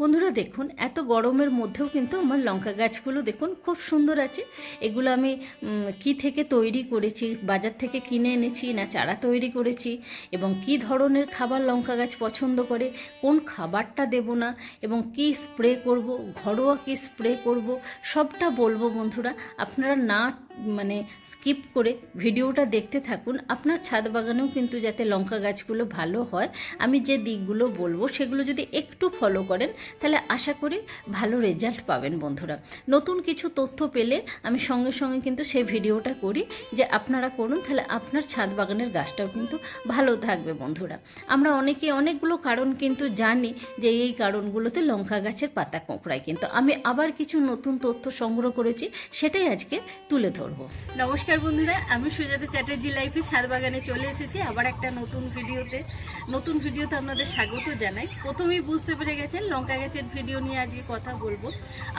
বন্ধুরা দেখুন, এত গরমের মধ্যেও কিন্তু আমার লঙ্কা গাছগুলো দেখুন খুব সুন্দর আছে। এগুলো আমি কি থেকে তৈরি করেছি, বাজার থেকে কিনে এনেছি, না চারা তৈরি করেছি, এবং কি ধরনের খাবার লঙ্কা গাছ পছন্দ করে, কোন খাবারটা দেব না, এবং কি স্প্রে করব, ঘরোয়া কি স্প্রে করব, সবটা বলব বন্ধুরা। আপনারা না মানে স্কিপ করে ভিডিওটা দেখতে থাকুন। আপনার ছাদ বাগানেও কিন্তু যাতে লঙ্কা গাছগুলো ভালো হয়, আমি যে দিকগুলো বলব সেগুলো যদি একটু ফলো করেন, তাহলে আশা করি ভালো রেজাল্ট পাবেন বন্ধুরা। নতুন কিছু তথ্য পেলে আমি সঙ্গে সঙ্গে কিন্তু সেই ভিডিওটা করি, যে আপনারা করুন, তাহলে আপনার ছাদ বাগানের গাছটাও কিন্তু ভালো থাকবে বন্ধুরা। আমরা অনেকে অনেকগুলো কারণ কিন্তু জানি, যে এই কারণগুলোতে লঙ্কা গাছের পাতা কোঁকড়ায় কিন্তু। আমি আবার কিছু নতুন তথ্য সংগ্রহ করেছি, সেটাই আজকে তুলে ধরবো নমস্কার বন্ধুরা, আমি সুজাতা চ্যাটার্জি লাইফে ছাদ বাগানে চলে এসেছি, আবার একটা নতুন ভিডিওতে। নতুন ভিডিওতে আপনাদের স্বাগত জানাই। প্রথমেই বুঝতে পেরে গেছেন লঙ্কা গাছের ভিডিও নিয়ে আজকে কথা বলব।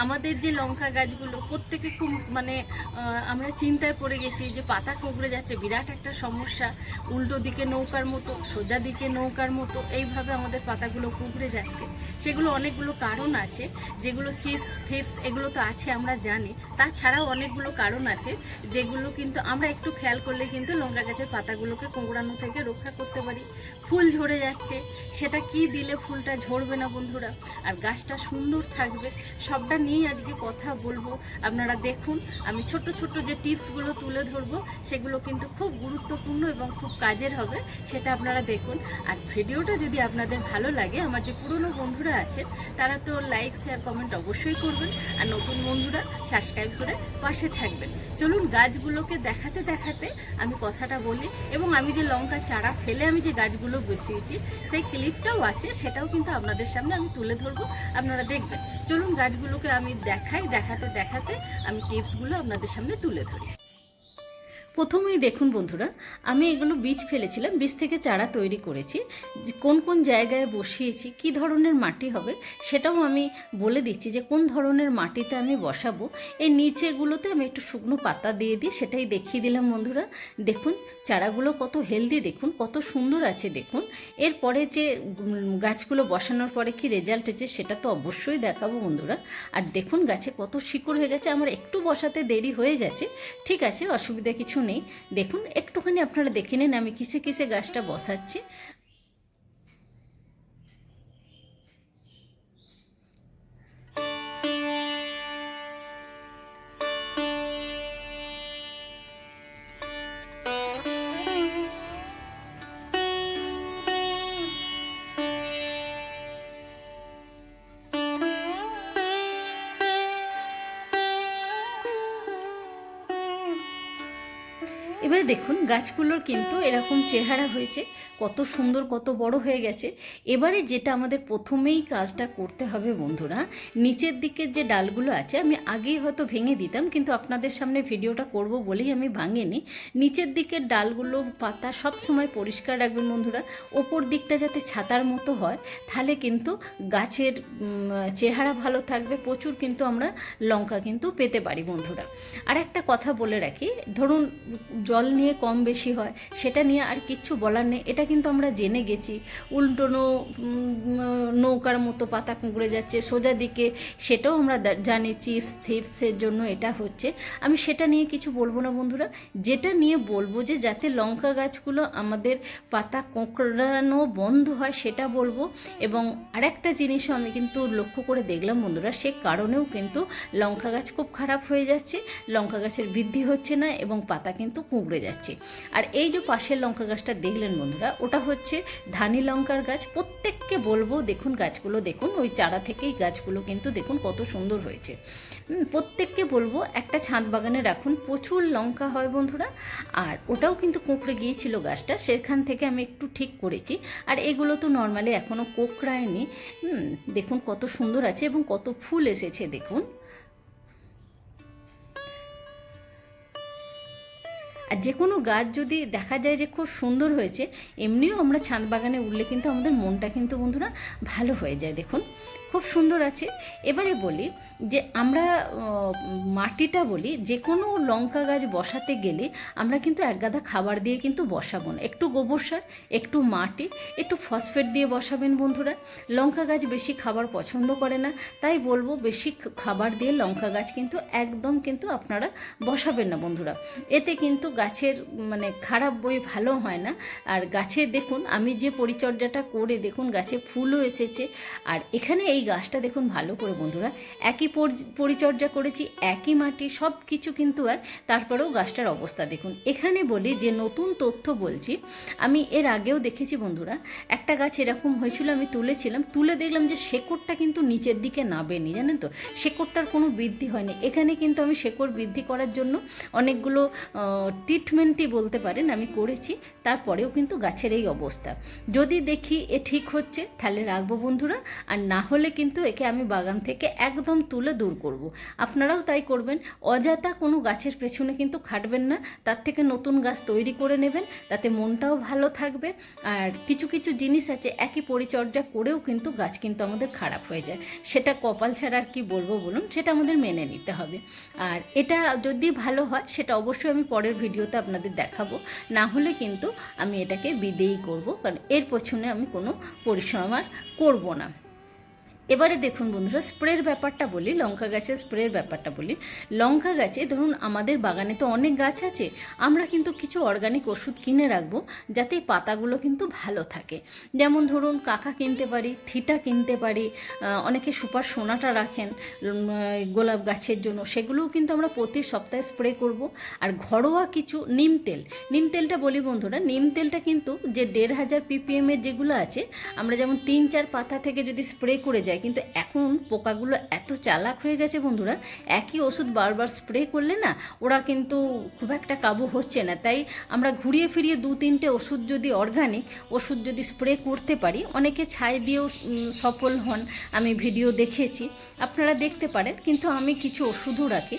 আমাদের যে লঙ্কা গাছগুলো, প্রত্যেকে খুব মানে আমরা চিন্তায় পড়ে গেছি যে পাতা কুঁকড়ে যাচ্ছে, বিরাট একটা সমস্যা। উল্টো দিকে নৌকার মতো, সোজা দিকে নৌকার মতো, এইভাবে আমাদের পাতাগুলো কুঁকড়ে যাচ্ছে। সেগুলো অনেকগুলো কারণ আছে, যেগুলো চিপস, থিপস, এগুলো তো আছে, আমরা জানি। তাছাড়াও অনেকগুলো কারণ আছে যেগুলো কিন্তু আমরা একটু খেয়াল করলে কিন্তু লঙ্কা গাছের পাতাগুলোকে কোঁকড়ানো থেকে রক্ষা করতে পারি। ফুল ঝরে যাচ্ছে, সেটা কি দিলে ফুলটা ঝরবে না বন্ধুরা? আর গাছটা সুন্দর থাকবে, সবটা নিয়েই আজকে কথা বলব। আপনারা দেখুন, আমি ছোট ছোট যে টিপসগুলো তুলে ধরবো, সেগুলো কিন্তু খুব গুরুত্বপূর্ণ এবং খুব কাজের হবে, সেটা আপনারা দেখুন। আর ভিডিওটা যদি আপনাদের ভালো লাগে, আমার যে পুরনো বন্ধুরা আছে, তারা তো লাইক শেয়ার কমেন্ট অবশ্যই করবেন। আর নতুন বন্ধুরা সাবস্ক্রাইব করে পাশে থাকবেন। চলুন গাছগুলোকে দেখাতে দেখাতে আমি কথাটা বলি এবং আমি যে লঙ্কা চারা ফেলে আমি যে গাছগুলো বসিয়েছি, সেই ক্লিপটাও আছে, সেটাও কিন্তু আপনাদের সামনে আমি তুলে ধরবো, আপনারা দেখবেন। চলুন গাছগুলোকে আমি দেখাই, দেখাতে দেখাতে আমি টিপসগুলো আপনাদের সামনে তুলে ধরি। প্রথমেই দেখুন বন্ধুরা, আমি এগুলো বীজ ফেলেছিলাম, বীজ থেকে চারা তৈরি করেছি কোন কোন জায়গায় বসিয়েছি, কি ধরনের মাটি হবে, সেটাও আমি বলে দিচ্ছি যে কোন ধরনের মাটিতে আমি বসাবো, এই নিচেগুলোতে আমি একটু শুকনো পাতা দিয়ে দিই, সেটাই দেখিয়ে দিলাম বন্ধুরা। দেখুন, চারাগুলো কত হেলদি দেখুন, কত সুন্দর আছে, দেখুন। এরপরে যে গাছগুলো বসানোর পরে কি রেজাল্ট হয়েছে সেটা তো অবশ্যই দেখাবো বন্ধুরা। আর দেখুন গাছে কত শিকড় হয়ে গেছে, আমার একটু বসাতে দেরি হয়ে গেছে, ঠিক আছে, অসুবিধা কিছু নেই দেখুন একটুখানি আপনারা দেখে নিন আমি কিসে কিসে গাছটা বসাচ্ছি। এবারে দেখুন, গাছগুলোর কিন্তু এরকম চেহারা হয়েছে, কত সুন্দর, কত বড় হয়ে গেছে। এবারে যেটা আমাদের প্রথমেই কাজটা করতে হবে বন্ধুরা, নিচের দিকের যে ডালগুলো আছে, আমি আগেই হয়তো ভেঙে দিতাম, কিন্তু আপনাদের সামনে ভিডিওটা করব বলেই আমি ভাঙিনি। নিচের দিকের ডালগুলো, পাতা সব সময় পরিষ্কার রাখবেন বন্ধুরা, ওপর দিকটা যাতে ছাতার মতো হয়, তাহলে কিন্তু গাছের চেহারা ভালো থাকবে, প্রচুর কিন্তু আমরা লঙ্কা কিন্তু পেতে পারি বন্ধুরা। আর একটা কথা বলে রাখি, ধরুন জল নিয়ে কম বেশি হয়, সেটা নিয়ে আর কিচ্ছু বলার নেই। এটা কিন্তু আমরা জেনে গেছি। উল্টোনো নৌকার মতো পাতা কুঁকড়ে যাচ্ছে, সোজা দিকে। সেটাও আমরা জানি চিপস থিপসের জন্য এটা হচ্ছে। আমি সেটা নিয়ে কিছু বলব না বন্ধুরা। যেটা নিয়ে বলব যে, যাতে লঙ্কা গাছগুলো আমাদের পাতা কোঁকড়ানো বন্ধ হয়, সেটা বলব। এবং আরেকটা জিনিসও আমি কিন্তু লক্ষ্য করে দেখলাম বন্ধুরা, সে কারণেও কিন্তু লঙ্কা গাছ খুব খারাপ হয়ে যাচ্ছে। লঙ্কা গাছের বৃদ্ধি হচ্ছে না এবং পাতা কিন্তু কুঁকড়ে যাচ্ছে। আর এই যে পাশের লঙ্কা গাছটা দেখলেন বন্ধুরা, ওটা হচ্ছে ধানি লঙ্কার গাছ। প্রত্যেককে বলব, দেখুন গাছগুলো, দেখুন ওই চারা থেকেই গাছগুলো কিন্তু দেখুন কত সুন্দর হয়েছে। প্রত্যেককে বলব, একটা ছাদ বাগানে রাখুন, প্রচুর লঙ্কা হয় বন্ধুরা। আর ওটাও কিন্তু কুঁকড়ে গিয়েছিল গাছটা, সেখান থেকে আমি একটু ঠিক করেছি। আর এগুলো তো নর্মালি এখনও কোঁকড়ায়নি। দেখুন কত সুন্দর আছে এবং কত ফুল এসেছে, দেখুন। আর যে কোনো গাছ যদি দেখা যায় যে খুব সুন্দর হয়েছে, এমনিও আমরা ছাদ বাগানে উঠলে কিন্তু আমাদের মনটা কিন্তু বন্ধুরা ভালো হয়ে যায়, দেখুন। খুব সুন্দর আছে। এবারে বলি যে আমরা মাটিটা বলি যে কোনো লঙ্কা গাছ বসাতে গেলে আমরা কিন্তু এক গাদা খাবার দিয়ে কিন্তু বসাবো না। একটু গোবর সার, একটু মাটি, একটু ফসফেট দিয়ে বসাবেন বন্ধুরা। লঙ্কা গাছ বেশি খাবার পছন্দ করে না, তাই বলব বেশি খাবার দিয়ে লঙ্কা গাছ কিন্তু একদম কিন্তু আপনারা বসাবেন না বন্ধুরা। এতে কিন্তু গাছের মানে খারাপ বই ভালো হয় না। আর গাছে দেখুন, আমি যে পরিচর্যাটা করে দেখুন, গাছে ফুলও এসেছে। আর এখানে এই গাছটা দেখুন ভালো করে বন্ধুরা, একই পরিচর্যা করেছি, একই মাটি সব কিছু কিন্তু এক তারপরেও গাছটার অবস্থা দেখুন। এখানে বলি যে নতুন তথ্য বলছি, আমি এর আগেও দেখেছি বন্ধুরা, একটা গাছ এরকম হয়েছিল, আমি তুলেছিলাম, তুলে দেখলাম যে শেকড়টা কিন্তু নিচের দিকে নাবেনি জানেন তো? শেকড়টার কোনো বৃদ্ধি হয়নি। এখানে কিন্তু আমি শেকড় বৃদ্ধি করার জন্য অনেকগুলো ট্রিটমেন্টই বলতে পারেন আমি করেছি, তারপরেও কিন্তু গাছের এই অবস্থা। যদি দেখি এ ঠিক হচ্ছে, তাহলে রাখব বন্ধুরা, আর না হলে কিন্তু একে আমি বাগান থেকে একদম তুলে দূর করব। আপনারাও তাই করবেন। অযথা কোনো গাছের পেছনে কিন্তু খাটবেন না। তার থেকে নতুন গাছ তৈরি করে নেবেন। তাতে মনটাও ভালো থাকবে। আর কিছু কিছু জিনিস আছে, একই পরিচর্যা করেও কিন্তু গাছ কিন্তু আমাদের খারাপ হয়ে যায়। সেটা কপাল ছাড়া আর কি বলব বলুন? সেটা আমাদের মেনে নিতে হবে। আর এটা যদি ভালো হয়, সেটা অবশ্যই আমি পরের ভিডিওতে আপনাদের দেখাবো। না হলে কিন্তু আমি এটাকে বিদেয়ী করব। কারণ এর পেছনে আমি কোনো পরিশ্রম আর করব না। এবারে দেখুন বন্ধুরা, স্প্রের ব্যাপারটা বলি, লঙ্কা গাছের স্প্রের ব্যাপারটা বলি। লঙ্কা গাছে ধরুন আমাদের বাগানে তো অনেক গাছ আছে, আমরা কিন্তু কিছু অর্গানিক ওষুধ কিনে রাখব, যাতে পাতাগুলো কিন্তু ভালো থাকে। যেমন ধরুন কাকা কিনতে পারি, থিটা কিনতে পারি অনেকে সুপার সোনাটা রাখেন গোলাপ গাছের জন্য, সেগুলোও কিন্তু আমরা প্রতি সপ্তাহে স্প্রে করব। আর ঘরোয়া কিছু নিম তেল, নিম তেলটা বলি বন্ধুরা, নিম তেলটা কিন্তু যে দেড় হাজার পিপিএমের যেগুলো আছে, আমরা যেমন তিন চার পাতা থেকে যদি স্প্রে করে যাই কিন্তু এখন পোকাগুলো এত চালাক হয়ে গেছে বন্ধুরা, একই ওষুধ বারবার স্প্রে করলে না ওরা কিন্তু খুব একটা কাবু হচ্ছে না। তাই আমরা ঘুরিয়ে ফিরিয়ে দু, তিনটে ওষুধ যদি অর্গানিক ওষুধ যদি স্প্রে করতে পারি, অনেকে ছাই দিয়েও সফল হন, আমি ভিডিও দেখেছি। আপনারা দেখতে পারেন, কিন্তু আমি কিছু ওষুধও রাখি।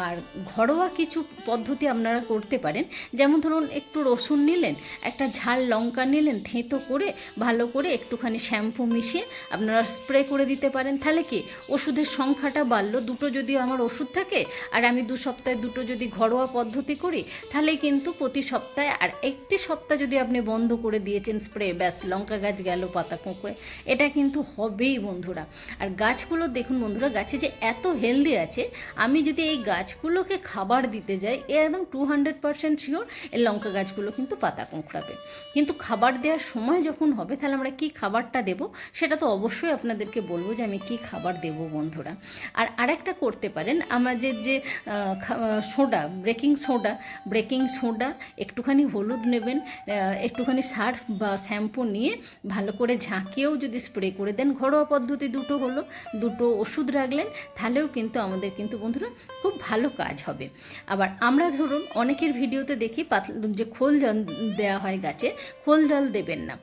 আর ঘরোয়া কিছু পদ্ধতি আপনারা করতে পারেন। যেমন ধরুন, একটু রসুন নিলেন, একটা ঝাল লঙ্কা নিলেন, থেঁতো করে, ভালো করে একটুখানি শ্যাম্পু মিশিয়ে আপনারা স্প্রে করে দিতে পারেন, তাহলে কি? ওষুধের সংখ্যাটা বাড়লো। দুটো যদি আমার ওষুধ থাকে, আর আমি দু সপ্তাহে দুটো যদি ঘরোয়া পদ্ধতি করি, তাহলে কিন্তু প্রতি সপ্তাহে আর একটি সপ্তাহ যদি আপনি বন্ধ করে দিয়েছেন স্প্রে, ব্যাস, লঙ্কা গাছ গেল, পাতা কোঁকড়ে, এটা কিন্তু হবেই বন্ধুরা। আর গাছগুলো দেখুন বন্ধুরা, গাছে যে এত হেলদি আছে, আমি যদি এই গাছগুলোকে খাবার দিতে যাই, এ একদম টু হান্ড্রেড পার্সেন্ট শিওর এই লঙ্কা গাছগুলো কিন্তু পাতা কোঁকড়াবে। কিন্তু খাবার দেওয়ার সময় যখন হবে, তাহলে আমরা কি খাবারটা দেব? সেটা তো অবশ্যই আপনাদেরকে বলব যে আমি কি খাবার দেব বন্ধুরা। আর আরেকটা করতে পারেন, আমাদের যে soda breaking soda breaking soda একটুখানি হলুদ নেবেন একটুখানি সার্ফ বা শ্যাম্পু নিয়ে ভালো করে ঝাঁকিয়েও যদি স্প্রে করে দেন, ঘরোয়া পদ্ধতি দুটো হলো, দুটো ওষুধ রাখলেন, তাহলেও কিন্তু আমাদের কিন্তু বন্ধুরা খুব ভালো কাজ হবে। আবার আমরা ধরুন, অনেকের ভিডিওতে দেখি, পাতলা যে খোল জল দেওয়া হয় গাছে, খোল জল দেবেন না।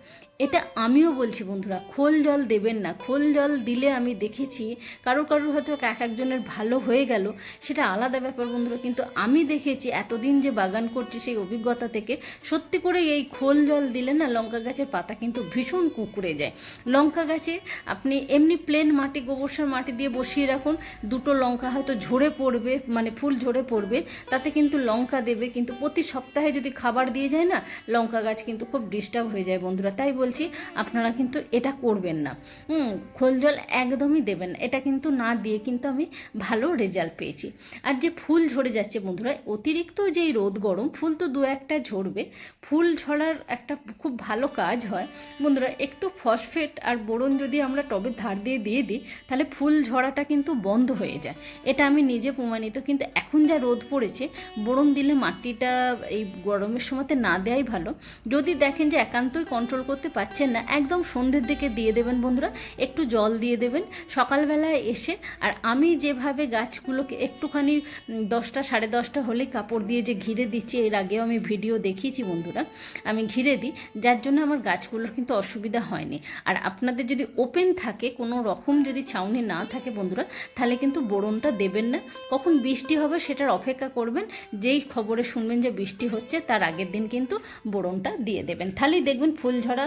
এটা আমিও বলছি বন্ধুরা, খোল জল দেবেন না। খোল জল দিলে আমি দেখেছি কারও কারোর হয়তো এক একজনের ভালো হয়ে গেল, সেটা আলাদা ব্যাপার বন্ধুরা, কিন্তু আমি দেখেছি এতদিন যে বাগান করছি সেই অভিজ্ঞতা থেকে, সত্যি করে এই খোল জল দিলে না লঙ্কা গাছের পাতা কিন্তু ভীষণ কুকুরে যায়। লঙ্কা গাছে আপনি এমনি প্লেন মাটি, গোবর সার মাটি দিয়ে বসিয়ে রাখুন, দুটো লঙ্কা হয়তো ঝরে পড়বে মানে ফুল ঝরে পড়বে, তাতে কিন্তু লঙ্কা দেবে, কিন্তু প্রতি সপ্তাহে যদি খাবার দিয়ে যায় না, লঙ্কা গাছ কিন্তু খুব ডিস্টার্ব হয়ে যায় বন্ধুরা, তাই বলছি, আপনারা কিন্তু এটা করবেন না। খোল জল একদমই দেবেন এটা কিন্তু না দিয়ে কিন্তু আমি ভালো রেজাল্ট পেয়েছি। আর যে ফুল ঝরে যাচ্ছে বন্ধুরা, অতিরিক্ত যেই রোদ গরম, ফুল তো দু একটা ঝরবে। ফুল ঝরার একটা খুব ভালো কাজ হয়। বন্ধুরা, একটু ফসফেট আর বোরন যদি আমরা টবের ধার দিয়ে দিয়ে দিই, তাহলে ফুল ঝরাটা কিন্তু বন্ধ হয়ে যায়। এটা আমি নিজে প্রমাণিত, কিন্তু এখন যা রোদ পড়েছে, বোরন দিলে মাটিটা এই গরমের সময়তে না দেওয়াই ভালো। যদি দেখেন যে একান্তই কন্ট্রোল করতে পাচ্ছেন না। একদম সন্ধ্যের দিকে দিয়ে দেবেন বন্ধুরা, একটু জল দিয়ে দেবেন। সকালবেলায় এসে, আর আমি যেভাবে গাছগুলোকে একটুখানি দশটা সাড়ে দশটা হলে কাপড় দিয়ে যে ঘিরে দিচ্ছি, এর আগেও আমি ভিডিও দেখিয়েছি বন্ধুরা। আমি ঘিরে দিই, যার জন্য আমার গাছগুলোর কিন্তু অসুবিধা হয়নি। আর আপনাদের যদি ওপেন থাকে, কোনো রকম যদি ছাউনি না থাকে বন্ধুরা, তাহলে কিন্তু বোরনটা দেবেন না। কখন বৃষ্টি হবে সেটার অপেক্ষা করবেন। যেই খবরে শুনবেন যে বৃষ্টি হচ্ছে, তার আগের দিন কিন্তু বোরনটা দিয়ে দেবেন। তাহলেই দেখবেন ফুল ঝরা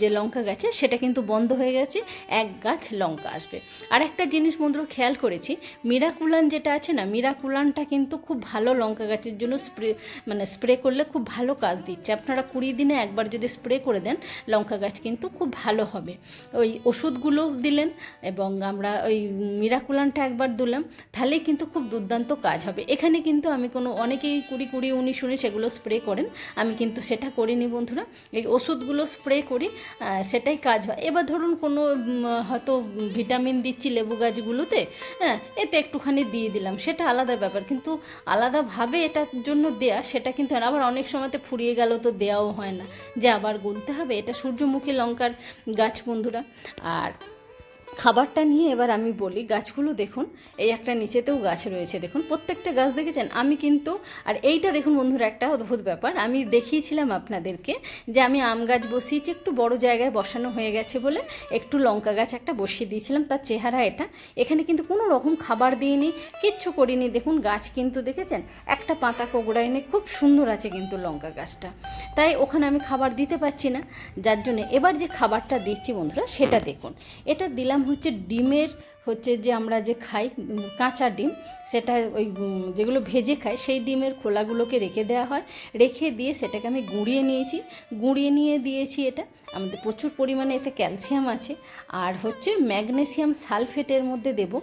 যে লঙ্কা গাছে, সেটা কিন্তু বন্ধ হয়ে গেছে, এক গাছ লঙ্কা আসবে। আর একটা জিনিস বন্ধুরা খেয়াল করেছি, মিরাকুলান যেটা আছে না, মিরাকুলানটা কিন্তু খুব ভালো লঙ্কা গাছের জন্য স্প্রে মানে স্প্রে করলে খুব ভালো কাজ দিচ্ছে। আপনারা কুড়ি দিনে একবার যদি স্প্রে করে দেন, লঙ্কা গাছ কিন্তু খুব ভালো হবে। ওই ওষুধগুলো দিলেন এবং আমরা ওই মিরাকুলানটা একবার দিলাম, তাহলেই কিন্তু খুব দুর্দান্ত কাজ হবে। এখানে কিন্তু আমি কোনো, অনেকেই কুড়ি কুড়ি, উনিশ উনিশ এগুলো স্প্রে করেন, আমি কিন্তু সেটা করিনি বন্ধুরা। এই ওষুধগুলো স্প্রে করি সেটাই কাজ হয়। এবার ধরুন কোনো হয়তো ভিটামিন দিচ্ছি লেবু গাছগুলোতে হ্যাঁ এতে একটুখানি দিয়ে দিলাম, সেটা আলাদা ব্যাপার। কিন্তু আলাদাভাবে এটার জন্য দেয়া, সেটা কিন্তু আবার অনেক সময়তে ফুরিয়ে গেল তো দেওয়াও হয় না। যে আবার গুলতে হবে, এটা সূর্যমুখী লঙ্কার গাছ বন্ধুরা। আর খাবারটা নিয়ে এবার আমি বলি, গাছগুলো দেখুন, এই একটা নিচেতেও গাছ রয়েছে, দেখুন, প্রত্যেকটা গাছ দেখেছেন? আমি কিন্তু, আর এইটা দেখুন বন্ধুরা, একটা অদ্ভুত ব্যাপার, আমি দেখিয়েছিলাম আপনাদেরকে যে আমি আম গাছ বসিয়েছি, একটু বড় জায়গায় বসানো হয়ে গেছে বলে, একটু লঙ্কা গাছ একটা বসিয়ে দিয়েছিলাম, তার চেহারা এটা। এখানে কিন্তু কোনো রকম খাবার দিইনি, কিচ্ছু করিনি, দেখুন, গাছ কিন্তু দেখেছেন, একটা পাতা কোগড়ায়নি খুব সুন্দর আছে কিন্তু লঙ্কা গাছটা। তাই ওখানে আমি খাবার দিতে পারছি না, যার জন্য এবার যে খাবারটা দিচ্ছি বন্ধুরা, সেটা দেখুন। এটা দিলাম হচ্ছে ডিমের হচ্ছে যে আমরা যে খাই কাঁচা ডিম, সেটা ওই যেগুলো ভেজে খাই, সেই ডিমের খোলাগুলোকে রেখে দেওয়া হয়। রেখে দিয়ে সেটাকে আমি গুঁড়িয়ে নিয়েছি। গুঁড়িয়ে নিয়ে দিয়েছি এটা। আমাদের প্রচুর পরিমাণে এতে ক্যালসিয়াম আছে। আর হচ্ছে ম্যাগনেসিয়াম সালফেটের মধ্যে দেব।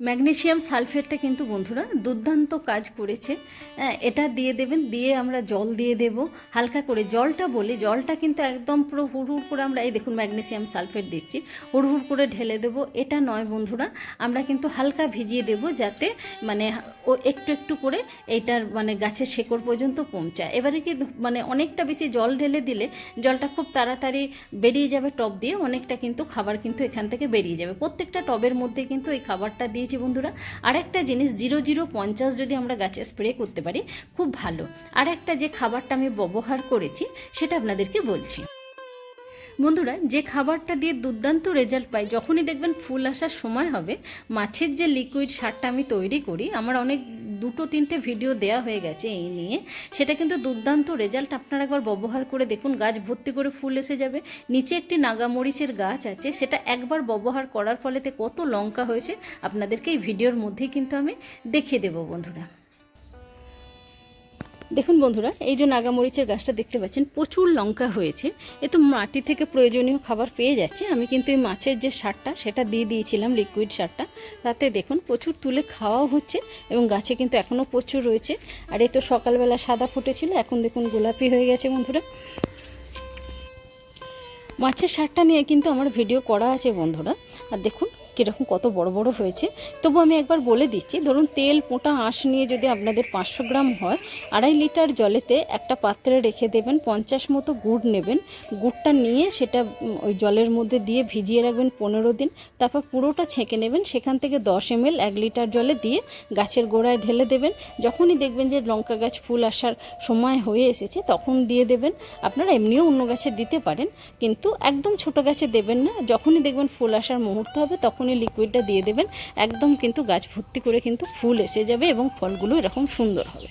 ম্যাগনেসিয়াম সালফেটটা কিন্তু বন্ধুরা দুর্দান্ত কাজ করেছে। হ্যাঁ, এটা দিয়ে দেবেন দিয়ে আমরা জল দিয়ে দেব হালকা করে। জলটা বলি জলটা কিন্তু একদম পুরো হুড়হুড় করে আমরা এই দেখুন ম্যাগনেসিয়াম সালফেট দিচ্ছি হুড়হুড় করে ঢেলে দেব। এটা নয় বন্ধুরা আমরা কিন্তু হালকা ভিজিয়ে দেব যাতে মানে ও একটু একটু করে এইটার মানে গাছের শেকড় পর্যন্ত পৌঁছায়। এবারে কি মানে অনেকটা বেশি জল ঢেলে দিলে জলটা খুব তাড়াতাড়ি বেরিয়ে যাবে টব দিয়ে অনেকটা কিন্তু খাবার কিন্তু এখান থেকে বেরিয়ে যাবে। প্রত্যেকটা টবের মধ্যে কিন্তু এই খাবারটা দিয়েছি বন্ধুরা। আর একটা জিনিস, জিরো জিরো পঞ্চাশ যদি আমরা গাছে স্প্রে করতে পারি, খুব ভালো। আর একটা যে খাবারটা আমি ব্যবহার করেছি, সেটা আপনাদেরকে বলছি। বন্ধুরা, যে খাবারটা দিয়ে দুর্দান্ত রেজাল্ট পাই, যখনই দেখবেন ফুল আসার সময় হবে, মাছের যে লিকুইড সারটা আমি তৈরি করি, আমার অনেক দুটো তিনটে ভিডিও দেয়া হয়ে গেছে এই নিয়ে। সেটা কিন্তু দুর্দান্ত রেজাল্ট আপনারা একবার ব্যবহার করে দেখুন, গাছ ভর্তি করে ফুল এসে যাবে। নিচে একটি নাগামরিচের গাছ আছে, সেটা একবার ব্যবহার করার ফলেতে কত লঙ্কা হয়েছে, আপনাদেরকে এই ভিডিওর মধ্যেই কিন্তু আমি দেখিয়ে দেবো বন্ধুরা। দেখুন বন্ধুরা, এই যে নাগামরিচের গাছটা দেখতে পাচ্ছেন, প্রচুর লঙ্কা হয়েছে। এ তো মাটি থেকে প্রয়োজনীয় খাবার পেয়ে যাচ্ছে। আমি কিন্তু এই মাছের যে সারটা, সেটা দিয়ে দিয়েছিলাম লিকুইড সারটা। তাতে দেখুন, প্রচুর তুলে খাওয়াও হচ্ছে এবং গাছে কিন্তু এখনও প্রচুর রয়েছে। আর এই তো সকালবেলা সাদা ফুটেছিল, এখন দেখুন গোলাপি হয়ে গেছে বন্ধুরা। মাছের সারটা নিয়ে কিন্তু আমার ভিডিও করা আছে বন্ধুরা। আর দেখুন কীরকম কত বড় বড় হয়েছে, তবু আমি একবার বলে দিচ্ছি। ধরুন, তেল পোঁটা আঁশ নিয়ে যদি আপনাদের পাঁচশো গ্রাম হয়, আড়াই লিটার জলেতে একটা পাত্রে রেখে দেবেন, পঞ্চাশ মতো গুড় নেবেন। গুড়টা নিয়ে সেটা ওই জলের মধ্যে দিয়ে ভিজিয়ে রাখবেন পনেরো দিন। তারপর পুরোটা ছেঁকে নেবেন, সেখান থেকে দশ এম এক লিটার জলে দিয়ে গাছের গোড়ায় ঢেলে দেবেন। যখনই দেখবেন যে লঙ্কা গাছ ফুল আসার সময় হয়ে এসেছে, তখন দিয়ে দেবেন। আপনারা এমনিও অন্য গাছে দিতে পারেন, কিন্তু একদম ছোট গাছে দেবেন না। যখনই দেখবেন ফুল আসার মুহূর্ত হবে তখনই লিকুইডটা দিয়ে দেবেন। একদম কিন্তু গাছ ভর্তি করে কিন্তু ফুল এসে যাবে এবং ফলগুলো এরকম সুন্দর হবে।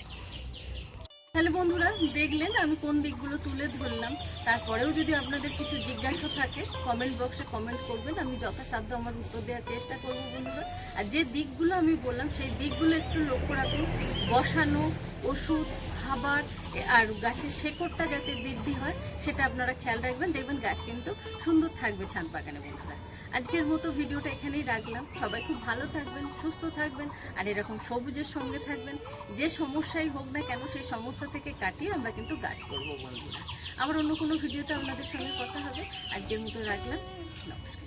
তাহলে বন্ধুরা, দেখলেন আমি কোন দিকগুলো তুলে ধরলাম। তারপরেও যদি আপনাদের কিছু জিজ্ঞাসা থাকে কমেন্ট বক্সে কমেন্ট করবেন। আমি যথাসাধ্য আমার উত্তর দেওয়ার চেষ্টা করব বন্ধুরা। আর যে দিকগুলো আমি বললাম, সেই দিকগুলো একটু লক্ষ্য রাখুন। বসানো, ওষুধ, খাবার, আর গাছের শেকড়টা যাতে বৃদ্ধি হয়, সেটা আপনারা খেয়াল রাখবেন। দেখবেন গাছ কিন্তু সুন্দর থাকবে ছাদ বাগানে বন্ধুরা। আজকের মতো ভিডিওটা এখানেই রাখলাম। সবাই খুব ভালো থাকবেন, সুস্থ থাকবেন, আর এরকম সবুজের সঙ্গে থাকবেন। যে সমস্যাই হোক না কেন, সেই সমস্যা থেকে কাটিয়ে আমরা কিন্তু গাছ করব বন্ধুরা। আবার অন্য কোনো ভিডিওতে আপনাদের সঙ্গে কথা হবে। আজকের মতো রাখলাম। নমস্কার।